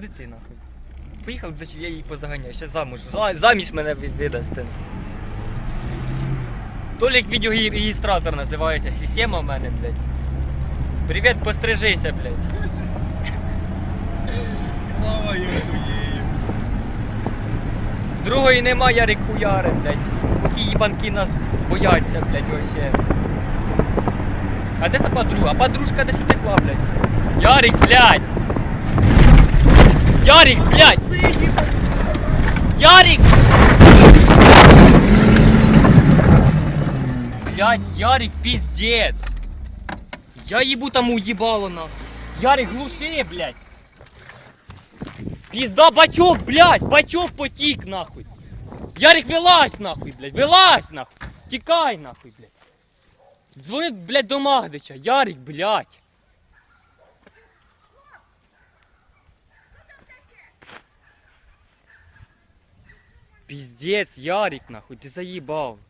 куди ти нахуй? Поїхав, я її позаганяю, ще замуж. За- Заміж мене ви- видасте. Толік відеореєстратор називається, система в мене, блядь. Привіт, пострижися, блядь. Слава Євгеєю. Другої нема, Ярик хуяри, блядь. Ті їбанки нас бояться, блядь, вообще. А де та подруга? А подружка десь утекла, блядь. Ярик, блядь! Ярик, блядь! Ярик! Блядь, Ярик, пиздец! Я ебу там уебало нахуй. Ярик, глуши, блядь! Пизда, бачок, блядь! Бачок потік, нахуй! Ярик, вилазь, нахуй, блядь! Вилазь, нахуй! Тікай, нахуй, блядь! Дзвони, блядь, до Магдича! Ярик, блядь! Пиздец, Ярик, нахуй, ты заебал.